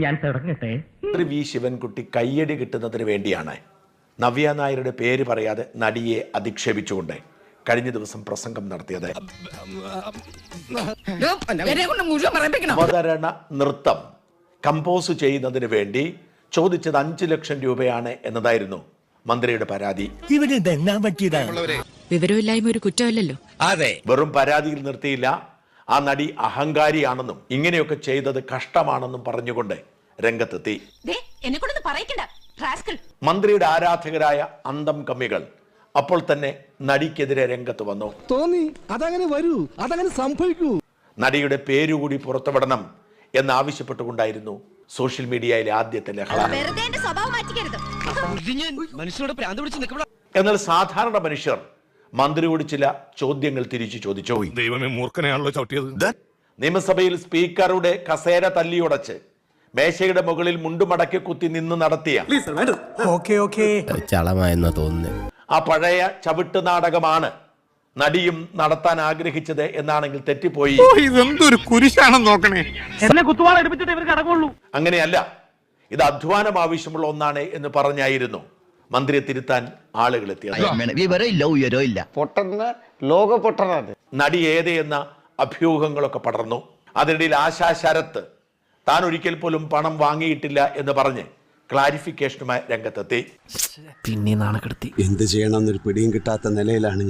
ഞാൻ തുടങ്ങട്ടെ. മന്ത്രി വി ശിവൻകുട്ടി കയ്യടി കിട്ടുന്നതിന് വേണ്ടിയാണ്. നവ്യ നായരുടെ പേര് പറയാതെ നടിയെ അധിക്ഷേപിച്ചുകൊണ്ട് കഴിഞ്ഞ ദിവസം പ്രസംഗം നടത്തിയത്. അവതരണ നൃത്തം കമ്പോസ് ചെയ്യുന്നതിന് വേണ്ടി ചോദിച്ചത് അഞ്ചു ലക്ഷം രൂപയാണ് എന്നതായിരുന്നു മന്ത്രിയുടെ പരാതി. വിവരമില്ലായ്മ ഒരു കുറ്റമല്ലല്ലോ. അതെ. വെറും പരാതിയിൽ നിർത്തിയില്ല. ആ നടി അഹങ്കാരിയാണെന്നും ഇങ്ങനെയൊക്കെ ചെയ്തത് കഷ്ടമാണെന്നും പറഞ്ഞുകൊണ്ട് രംഗത്തെത്തി. മന്ത്രിയുടെ ആരാധകരായ അന്തം കമ്മികൾ അപ്പോൾ തന്നെ നടിക്കെതിരെ രംഗത്ത് വന്നു. തോന്നി അതങ്ങനെ വരൂ അതങ്ങനെ സംഭവിക്കൂ. നടിയുടെ പേരുകൂടി പുറത്തുവിടണം എന്നാവശ്യപ്പെട്ടുകൊണ്ടായിരുന്നു സോഷ്യൽ മീഡിയയിലെ ആദ്യത്തെ ലഹള. എന്നാൽ സാധാരണ മനുഷ്യർ മന്ത്രിയോട് ചില ചോദ്യങ്ങൾ തിരിച്ചു ചോദിച്ചു. ദൈവമേ മൂർഖനെയാണല്ലോ ചവിട്ടിയത്. നിയമസഭയിൽ സ്പീക്കറുടെ കസേര തല്ലിയുടച്ച് മേശയുടെ മുകളിൽ മുണ്ടുമടക്കി കുത്തി നിന്ന് നടത്തിയ ചളമായെന്നാ ആ പഴയ ചവിട്ട് നാടകമാണ് നടിയും നടത്താൻ ആഗ്രഹിച്ചത് എന്നാണെങ്കിൽ തെറ്റിപ്പോയി. ഇതെന്തൊരു കുരിശാണെന്ന് നോക്കണേ. എന്നെ ഇവർക്ക് അടങ്ങുള്ളൂ. അങ്ങനെയല്ല ഇത് അധ്വാനം ആവശ്യമുള്ള ഒന്നാണ് എന്ന് പറഞ്ഞായിരുന്നു. മന്ത്രിയെ തിരുത്താൻ ആളുകൾ എത്തിയത് പൊട്ടന്ന ലോക പൊട്ടനാണ്. നടി ഏതെന്ന എന്ന അഭ്യൂഹങ്ങളൊക്കെ പടർന്നു. അതിനിടയിൽ ആശാ ശരത്ത് താൻ ഒരിക്കൽ പോലും പണം വാങ്ങിയിട്ടില്ല എന്ന് പറഞ്ഞ് ക്ലാരിഫിക്കേഷനുമായി രംഗത്തെത്തി. പിന്നെ നാണക്കെടുത്തി. എന്ത് ചെയ്യണമെന്നൊരു പിടിയും കിട്ടാത്ത നിലയിലാണ്